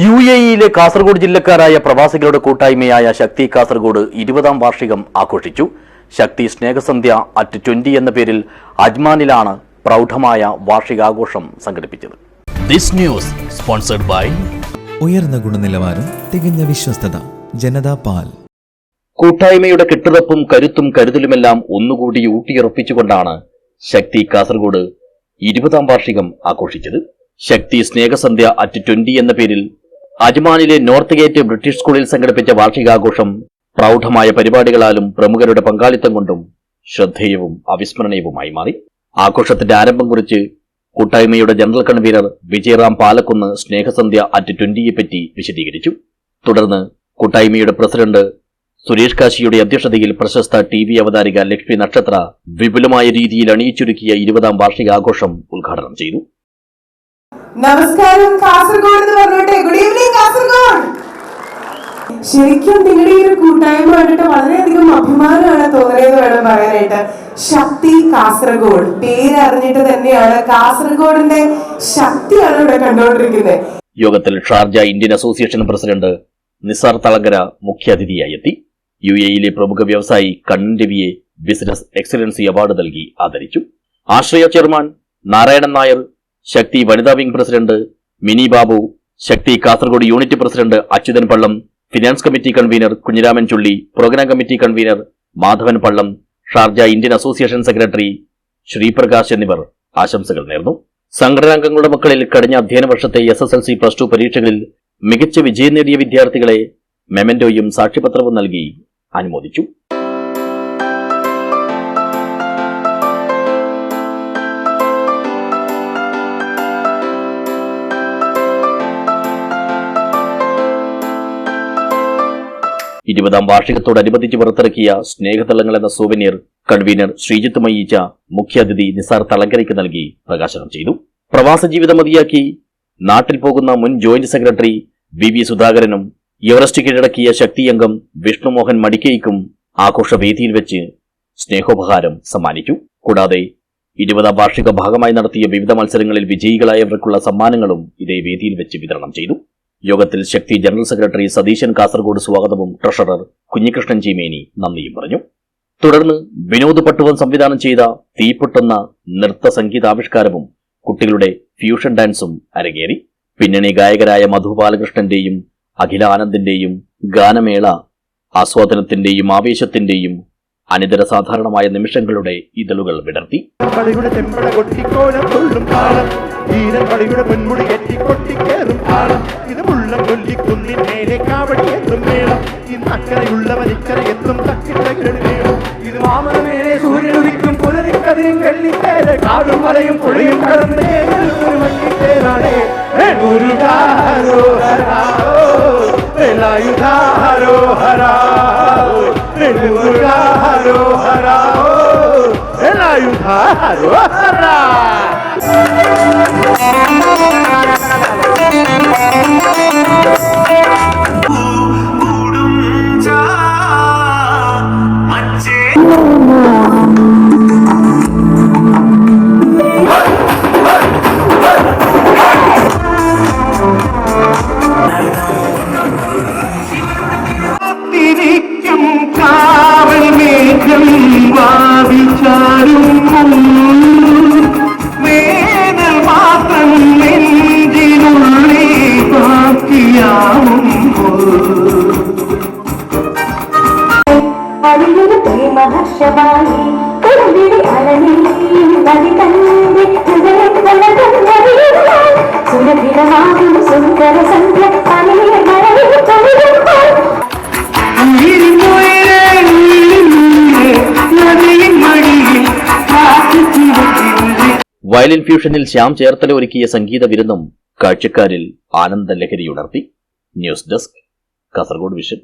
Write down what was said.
U A ഇയിലെ കാസർഗോഡ് ജില്ലക്കാരായ പ്രവാസികളുടെ കൂട്ടായ്മയായ ശക്തി കാസർഗോഡ് ഇരുപതാം വാർഷികം ആഘോഷിച്ചു. ശക്തി സ്നേഹസന്ധ്യ അറ്റ് ട്വന്റി എന്ന പേരിൽ അജ്മാനിലാണ് പ്രൗഢമായ വാർഷികാഘോഷം സംഘടിപ്പിച്ചത്. ദിസ് ന്യൂസ് സ്പോൺസർഡ് ബൈ ഉയർന്ന ഗുണനിലവാരം തികഞ്ഞ വിശ്വസ്തത ജനതാ പാൽ. കൂട്ടായ്മയുടെ കെട്ടുറപ്പും കരുത്തും കരുതലുമെല്ലാം ഒന്നുകൂടി ഊട്ടിയുറപ്പിച്ചുകൊണ്ടാണ് ശക്തി കാസർഗോഡ് ഇരുപതാം വാർഷികം ആഘോഷിച്ചത്. ശക്തി സ്നേഹസന്ധ്യ അറ്റ് ട്വന്റി എന്ന പേരിൽ അജ്മാനിലെ നോർത്ത് ഗേറ്റ് ബ്രിട്ടീഷ് സ്കൂളിൽ സംഘടിപ്പിച്ച വാർഷികാഘോഷം പ്രൗഢമായ പരിപാടികളാലും പ്രമുഖരുടെ പങ്കാളിത്തം കൊണ്ടും ശ്രദ്ധേയവും അവിസ്മരണീയവുമായി മാറി. ആഘോഷത്തിന്റെ ആരംഭം കുറിച്ച് കൂട്ടായ്മയുടെ general convener Vijayaram Palakkunnu Snehasandhya at ട്വന്റിയെപ്പറ്റി വിശദീകരിച്ചു. തുടർന്ന് കൂട്ടായ്മയുടെ പ്രസിഡന്റ് സുരേഷ് കാശിയുടെ അധ്യക്ഷതയിൽ പ്രശസ്ത ടി വി അവതാരിക ലക്ഷ്മി നക്ഷത്ര വിപുലമായ രീതിയിൽ അണിയിച്ചൊരുക്കിയ ഇരുപതാം വാർഷികാഘോഷം ഉദ്ഘാടനം ചെയ്തു. നമസ്കാരം. കാസർഗോഡ് എന്ന് പറഞ്ഞോട്ടെ ഗുഡ് ഈവനിങ് കാസർഗോഡ് ശരിക്കും നിങ്ങളുടെ ഈ ഒരു കൂട്ടായ്മ കണ്ടിട്ട് വളരെയധികം അഭിമാനമാണ് തോന്നിയത് വേണം പറയാനായിട്ട്. ശക്തി കാസർഗോഡ്. പേര് അറിഞ്ഞിട്ട് തന്നെയാണ് കാസർഗോഡിന്റെ ശക്തിയാണ് ഇവിടെ കണ്ടുകൊണ്ടിരിക്കുന്നത്. യോഗത്തിൽ Sharjah Indian association president Nisar Thalangara മുഖ്യാതിഥിയായി എത്തി. യു എയിലെ പ്രമുഖ വ്യവസായി കണ്ണൻ രവിയെ ബിസിനസ് എക്സലൻസി അവാർഡ് നൽകി ആദരിച്ചു. ആശ്രയ ചെയർമാൻ നാരായണൻ നായർ ശക്തി വനിതാ wing president Mini Babu Shakthi Kasaragod unit president Achuthan Pallam finance committee convener Kunhiraman Chulli programme committee convener Madhavan Pallam Sharjah Indian association secretary Sreeprakash എന്നിവർ ആശംസകൾ നേർന്നു. സംഘടനാംഗങ്ങളുടെ മക്കളിൽ കഴിഞ്ഞ അധ്യയന വർഷത്തെ S S L C plus two പരീക്ഷകളിൽ മികച്ച വിജയം നേടിയ വിദ്യാർത്ഥികളെ മെമന്റോയും സാക്ഷ്യപത്രവും നൽകി അനുമോദിച്ചു. ഇരുപതാം വാർഷികത്തോടനുബന്ധിച്ച് പുറത്തിറക്കിയ സ്നേഹതളങ്ങൾ എന്ന സോവനീർ കൺവീനർ ശ്രീജിത്ത് മയ്യീച്ച മുഖ്യാതിഥി നിസാർ തളങ്കരയ്ക്ക് നൽകി പ്രകാശനം ചെയ്തു. പ്രവാസ ജീവിതം മതിയാക്കി. നാട്ടിൽ പോകുന്ന മുൻ ജോയിന്റ് സെക്രട്ടറി വി വി സുധാകരനും എവറസ്റ്റ് കീഴടക്കിയ ശക്തിയംഗം വിഷ്ണുമോഹൻ മടിക്കയ്ക്കും ആഘോഷവേദിയിൽ വെച്ച് സ്നേഹോപഹാരം സമ്മാനിച്ചു. കൂടാതെ ഇരുപതാം വാർഷിക ഭാഗമായി നടത്തിയ വിവിധ മത്സരങ്ങളിൽ വിജയികളായവർക്കുള്ള സമ്മാനങ്ങളും ഇതേ വേദിയിൽ വെച്ച് വിതരണം ചെയ്തു. യോഗത്തിൽ ശക്തി ജനറൽ സെക്രട്ടറി സതീശൻ കാസർഗോഡ് സ്വാഗതവും ട്രഷറർ കുഞ്ഞികൃഷ്ണൻ ചീമേനി നന്ദിയും പറഞ്ഞു. തുടർന്ന് വിനോദ് പട്ടുവൻ സംവിധാനം ചെയ്ത തീപ്പൊട്ടുന്ന നൃത്ത സംഗീതാവിഷ്കാരവും കുട്ടികളുടെ ഫ്യൂഷൻ ഡാൻസും അരങ്ങേറി. പിന്നണി ഗായകരായ മധു ബാലകൃഷ്ണന്റെയും അഖിലാനന്ദിന്റെയും ഗാനമേള ആസ്വാദനത്തിന്റെയും ആവേശത്തിന്റെയും അനിതര സാധാരണമായ നിമിഷങ്ങളുടെ ഇതളുകൾ വിടർത്തി. ഹരാോ ഹരാോ ഗുരുകാരോ ഹരാോ വേലായുധാരോ ഹരാ തിരിക്കും അലനി നദി സുരഭിരമാകും സുന്ദര സന്ധ്യ വയലിൻ ഫ്യൂഷനിൽ ശ്യാം ചേർത്തല ഒരുക്കിയ സംഗീത വിരുന്നും കാഴ്ചക്കാരിൽ ആനന്ദ ലഹരിയുണർത്തി ന്യൂസ് ഡെസ്ക് കാസർഗോഡ് വിഷൻ.